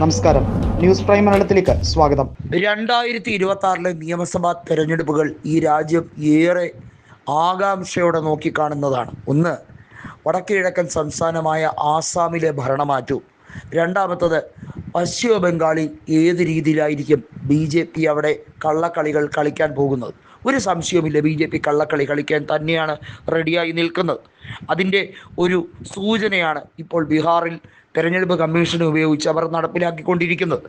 നമസ്കാരം. News prime മലയാളത്തിലേക്ക് സ്വാഗതം. രണ്ടായിരത്തി ഇരുപത്തി ആറിലെ നിയമസഭാ തെരഞ്ഞെടുപ്പുകൾ ഈ രാജ്യം ഏറെ ആകാംക്ഷയോടെ നോക്കിക്കാണുന്നതാണ്. ഒന്ന് വടക്കുകിഴക്കൻ സംസ്ഥാനമായ ആസാമിലെ ഭരണമാറ്റവും രണ്ടാമത്തത് പശ്ചിമ ബംഗാളിൽ ഏത് രീതിയിലായിരിക്കും ബി ജെ പി അവിടെ കള്ളക്കളികൾ കളിക്കാൻ പോകുന്നത്? ഒരു സംശയവുമില്ല. ബി ജെ പി കള്ളക്കളി കളിക്കാൻ തന്നെയാണ് റെഡിയായി നിൽക്കുന്നത്. അതിന്റെ ഒരു സൂചനയാണ് ഇപ്പോൾ ബീഹാറിൽ തെരഞ്ഞെടുപ്പ് കമ്മീഷൻ ഉപയോഗിച്ച് അവർ നടപ്പിലാക്കിക്കൊണ്ടിരിക്കുന്നത്.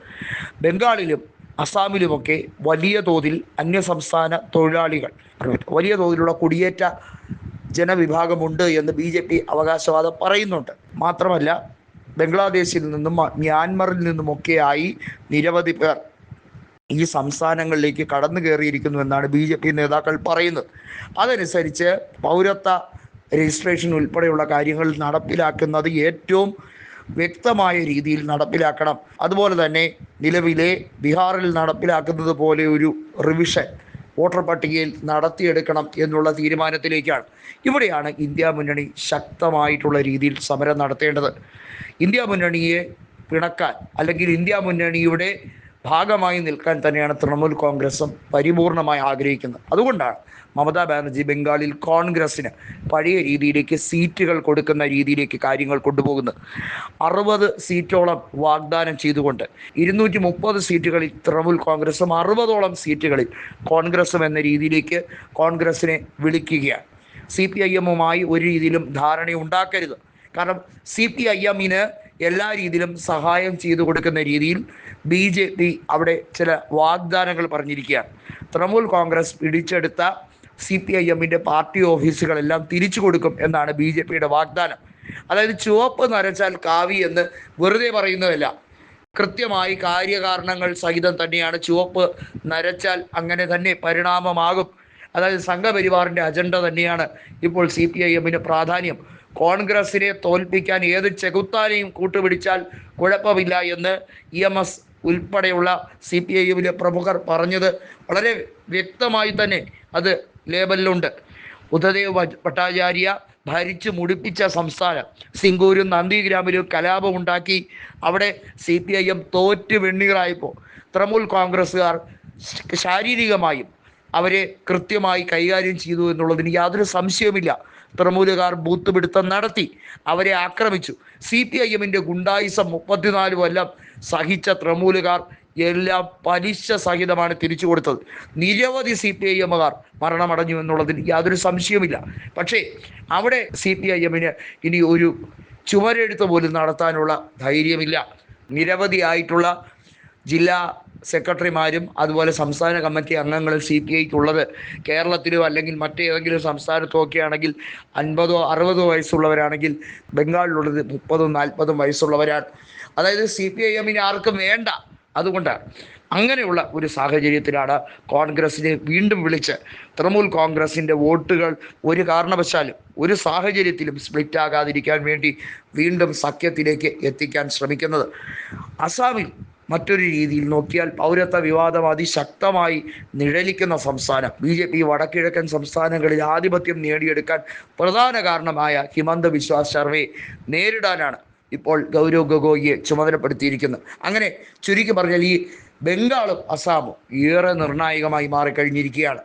ബംഗാളിലും അസാമിലുമൊക്കെ വലിയ തോതിൽ അന്യസംസ്ഥാന തൊഴിലാളികൾ വലിയ തോതിലുള്ള കുടിയേറ്റ ജനവിഭാഗമുണ്ട് എന്ന് ബി ജെ പി അവകാശവാദം പറയുന്നുണ്ട്. മാത്രമല്ല ബംഗ്ലാദേശിൽ നിന്നും മ്യാൻമറിൽ നിന്നുമൊക്കെയായി നിരവധി പേർ ഈ സംസ്ഥാനങ്ങളിലേക്ക് കടന്നു കയറിയിരിക്കുന്നു എന്നാണ് ബി ജെ പി നേതാക്കൾ പറയുന്നത്. അതനുസരിച്ച് പൗരത്വ രജിസ്ട്രേഷൻ ഉൾപ്പെടെയുള്ള കാര്യങ്ങൾ നടപ്പിലാക്കുന്നത് ഏറ്റവും വ്യക്തമായ രീതിയിൽ നടപ്പിലാക്കണം. അതുപോലെ തന്നെ നിലവിലെ ബീഹാറിൽ നടപ്പിലാക്കുന്നത് പോലെ ഒരു റിവിഷൻ വോട്ടർ പട്ടികയിൽ നടത്തിയെടുക്കണം എന്നുള്ള തീരുമാനത്തിലേക്കാണ്. ഇവിടെയാണ് ഇന്ത്യ മുന്നണി ശക്തമായിട്ടുള്ള രീതിയിൽ സമരം നടത്തേണ്ടത്. ഇന്ത്യ മുന്നണിയെ പിണക്കാൻ അല്ലെങ്കിൽ ഇന്ത്യ മുന്നണിയുടെ ഭാഗമായി നിൽക്കാൻ തന്നെയാണ് തൃണമൂൽ കോൺഗ്രസും പരിപൂർണമായി ആഗ്രഹിക്കുന്നത്. അതുകൊണ്ടാണ് മമതാ ബാനർജി ബംഗാളിൽ കോൺഗ്രസ്സിന് പഴയ രീതിയിലേക്ക് സീറ്റുകൾ കൊടുക്കുന്ന രീതിയിലേക്ക് കാര്യങ്ങൾ കൊണ്ടുപോകുന്നത്. അറുപത് സീറ്റോളം വാഗ്ദാനം ചെയ്തുകൊണ്ട് ഇരുന്നൂറ്റി മുപ്പത് സീറ്റുകളിൽ തൃണമൂൽ കോൺഗ്രസും അറുപതോളം സീറ്റുകളിൽ കോൺഗ്രസും എന്ന രീതിയിലേക്ക് കോൺഗ്രസിനെ വിളിക്കുകയാണ്. സി പി ഐ എമ്മുമായി ഒരു രീതിയിലും ധാരണ ഉണ്ടാക്കരുത് കാരണം സി പി ഐ എമ്മിന് എല്ലാ രീതിയിലും സഹായം ചെയ്തു കൊടുക്കുന്ന രീതിയിൽ ബി ജെ പി അവിടെ ചില വാഗ്ദാനങ്ങൾ പറഞ്ഞിരിക്കുകയാണ്. തൃണമൂൽ കോൺഗ്രസ് പിടിച്ചെടുത്ത സി പി ഐ എമ്മിന്റെ പാർട്ടി ഓഫീസുകളെല്ലാം തിരിച്ചു കൊടുക്കും എന്നാണ് ബി ജെ പിയുടെ വാഗ്ദാനം. അതായത് ചുവപ്പ് നരച്ചാൽ കാവി എന്ന് വെറുതെ പറയുന്നതല്ല. കൃത്യമായി കാര്യകാരണങ്ങൾ സഹിതം തന്നെയാണ് ചുവപ്പ് നരച്ചാൽ അങ്ങനെ തന്നെ പരിണാമമാകും. അതായത് സംഘപരിവാറിന്റെ അജണ്ട തന്നെയാണ് ഇപ്പോൾ സി പി ഐ എമ്മിന് പ്രാധാന്യം. കോൺഗ്രസിനെ തോൽപ്പിക്കാൻ ഏത് ചെകുത്താനെയും കൂട്ടുപിടിച്ചാൽ കുഴപ്പമില്ല എന്ന് ഇ എം എസ് ഉൾപ്പെടെയുള്ള സി പി ഐ എമ്മിലെ പ്രമുഖർ പറഞ്ഞത് വളരെ വ്യക്തമായി തന്നെ അത് ലേബലിലുണ്ട്. ബുദ്ധദേവ് ഭട്ടാചാര്യ ഭരിച്ചു മുടിപ്പിച്ച സംസ്ഥാനം സിംഗൂരും നന്ദിഗ്രാമിലും കലാപമുണ്ടാക്കി അവിടെ സി പി ഐ എം തോറ്റ് വെണ്ണീറായപ്പോൾ തൃണമൂൽ കോൺഗ്രസ്സുകാർ ശാരീരികമായും അവരെ കൃത്യമായി കൈകാര്യം ചെയ്തു എന്നുള്ളതിന് യാതൊരു സംശയവുമില്ല. തൃണമൂലുകാർ ബൂത്ത് പിടുത്തം നടത്തി. അവരെ ആക്രമിച്ചു. സി പി ഐ എമ്മിന്റെ ഗുണ്ടായിസം മുപ്പത്തിനാല് കൊല്ലം സഹിച്ച തൃണമൂലുകാർ എല്ലാം പലിശ സഹിതമാണ് തിരിച്ചു കൊടുത്തത്. നിരവധി സി പി ഐ എമ്മുകാർ മരണമടഞ്ഞു എന്നുള്ളതിന് യാതൊരു സംശയവുമില്ല. പക്ഷേ അവിടെ സി പി ഐ എമ്മിന് ഇനി ഒരു ചുമരെഴുത്ത് പോലും നടത്താനുള്ള ധൈര്യമില്ല. നിരവധിയായിട്ടുള്ള ജില്ലാ സെക്രട്ടറിമാരും അതുപോലെ സംസ്ഥാന കമ്മിറ്റി അംഗങ്ങളും സി പി ഐക്കുള്ളത് കേരളത്തിലോ അല്ലെങ്കിൽ മറ്റേതെങ്കിലും സംസ്ഥാനത്തോ ഒക്കെ ആണെങ്കിൽ അൻപതോ അറുപതോ വയസ്സുള്ളവരാണെങ്കിൽ ബംഗാളിലുള്ളത് മുപ്പതും നാൽപ്പതും വയസ്സുള്ളവരാണ്. അതായത് സി പി ഐ എമ്മിന് ആർക്കും വേണ്ട. അതുകൊണ്ടാണ് അങ്ങനെയുള്ള ഒരു സാഹചര്യത്തിലാണ് കോൺഗ്രസിനെ വീണ്ടും വിളിച്ച് തൃണമൂൽ കോൺഗ്രസിന്റെ വോട്ടുകൾ ഒരു കാരണവശാലും ഒരു സാഹചര്യത്തിലും സ്പ്ലിറ്റ് ആകാതിരിക്കാൻ വേണ്ടി വീണ്ടും സഖ്യത്തിലേക്ക് എത്തിക്കാൻ ശ്രമിക്കുന്നത്. അസാമിൽ മറ്റൊരു രീതിയിൽ നോക്കിയാൽ പൗരത്വ വിവാദം അതിശക്തമായി നിഴലിക്കുന്ന സംസ്ഥാനം. ബി ജെ പി വടക്കിഴക്കൻ സംസ്ഥാനങ്ങളിൽ ആധിപത്യം നേടിയെടുക്കാൻ പ്രധാന കാരണമായ ഹിമന്ത വിശ്വാസ് ശർമ്മയെ നേരിടാനാണ് ഇപ്പോൾ ഗൗരവ് ഗൊഗോയിയെ ചുമതലപ്പെടുത്തിയിരിക്കുന്നത്. അങ്ങനെ ചുരുക്കി പറഞ്ഞാൽ ഈ ബംഗാളും അസാമും ഏറെ നിർണായകമായി മാറിക്കഴിഞ്ഞിരിക്കുകയാണ്.